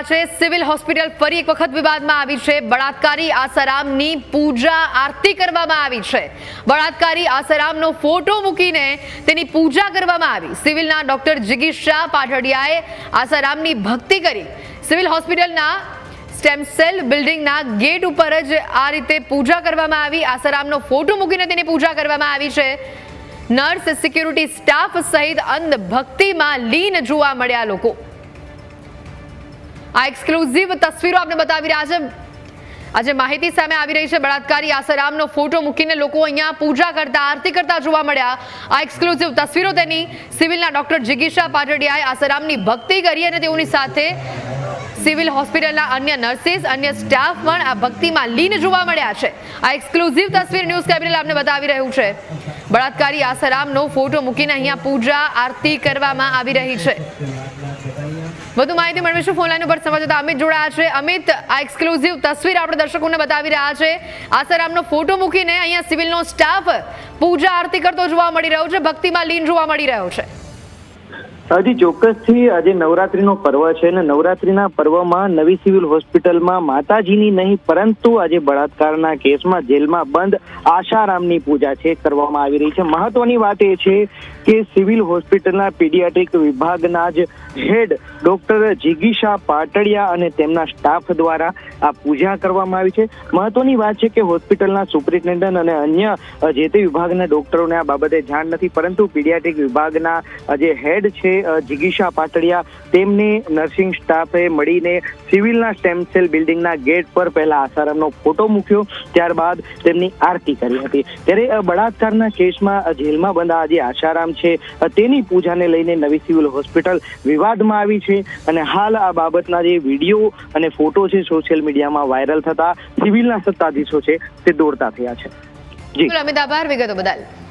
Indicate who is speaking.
Speaker 1: છે civil hospital ફરી એક વખત વિવાદમાં આવી છે. બળાત્કારી આસારામની પૂજા આરતી કરવામાં આવી છે. બળાત્કારી આસારામનો ફોટો મૂકીને તેની પૂજા કરવામાં આવી. સિવિલના ડોક્ટર જિગીશ શાહ પાટડિયાએ આસારામની ભક્તિ કરી. સિવિલ હોસ્પિટલના સ્ટેમ સેલ બિલ્ડિંગના ગેટ ઉપર જ આ રીતે પૂજા કરવામાં આવી. આસારામનો ફોટો મૂકીને તેની પૂજા કરવામાં આવી છે. નર્સ સિક્યુરિટી સ્ટાફ સહિત અંધ ભક્તિમાં લીન જોવા મળ્યા લોકો. આ એક્સક્લુઝિવ તસવીરો આપણે બતાવી રહ્યા છે. આજે માહિતી સામે આવી રહી છે. બળાત્કારી આસારામનો ફોટો મૂકીને લોકો અહીંયા પૂજા કરતા, આરતી કરતા જોવા મળ્યા. આ એક્સક્લુઝિવ તસવીરો તેની સિવિલના ડોક્ટર જિગીશા પાટડિયાએ આસારામની ભક્તિ કરી અને તેઓની સાથે સિવિલ હોસ્પિટલના અન્ય નર્સિસ, અન્ય સ્ટાફ પણ આ ભક્તિમાં લીન જોવા મળ્યા છે. આ એક્સક્લુઝિવ તસવીર ન્યૂઝ કેપિટલ આપને બતાવી રહ્યું છે. બળાત્કારી આસારામનો ફોટો મૂકીને અહીંયા પૂજા, આરતી કરવામાં આવી રહી છે. વધુ માહિતી મેળવીશું ફોન લાઈન ઉપર. સંવાદદાતા અમિત જોડાયા છે. અમિત, આ એક્સક્લુઝિવ તસવીર આપણે દર્શકોને બતાવી રહ્યા છે. આસારામનો ફોટો મૂકીને અહીંયા સિવિલનો સ્ટાફ પૂજા આરતી કરતો જોવા મળી રહ્યો છે. ભક્તિમાં લીન જોવા મળી રહ્યો છે.
Speaker 2: હજી ચોક્કસથી આજે નવરાત્રીનો પર્વ છે અને નવરાત્રીના પર્વમાં નવી સિવિલ હોસ્પિટલમાં માતાજીની નહીં, પરંતુ આજે બળાત્કારના કેસમાં જેલમાં બંધ આશારામની પૂજા છે, કરવામાં આવી રહી છે. મહત્વની વાત એ છે કે સિવિલ હોસ્પિટલના પીડિયાટ્રિક વિભાગના જ હેડ ડોક્ટર જીગીશા પાટડિયા અને તેમના સ્ટાફ દ્વારા આ પૂજા કરવામાં આવી છે. મહત્વની વાત છે કે હોસ્પિટલના સુપ્રિન્ટેન્ડન્ટ અને અન્ય જે તે વિભાગના ડોક્ટરોને આ બાબતે જાણ નથી, પરંતુ પીડિયાટ્રિક વિભાગના જે હેડ છે જિગીશા પાટડિયા, તેમને નર્સિંગ સ્ટાફે મળીને સિવિલના સ્ટેમસેલ બિલ્ડિંગના ગેટ પર પહેલા આસારામનો ફોટો મૂક્યો, ત્યારબાદ તેમની આરતી કરી હતી. ત્યારે બળાત્કારના કેસમાં જેલમાં બંધા જે આશારામ છે. તેની પૂજાને લઈને નવી સિવિલ હોસ્પિટલ વિવાદમાં આવી છે અને હાલ આ બાબતના જે વીડિયો અને ફોટો છે સોશિયલ મીડિયામાં વાયરલ થતા સિવિલના સત્તાધીશો છે તે દોડતા થયા છે. જી.
Speaker 1: અમિત, આભાર. વિગતો બદલ.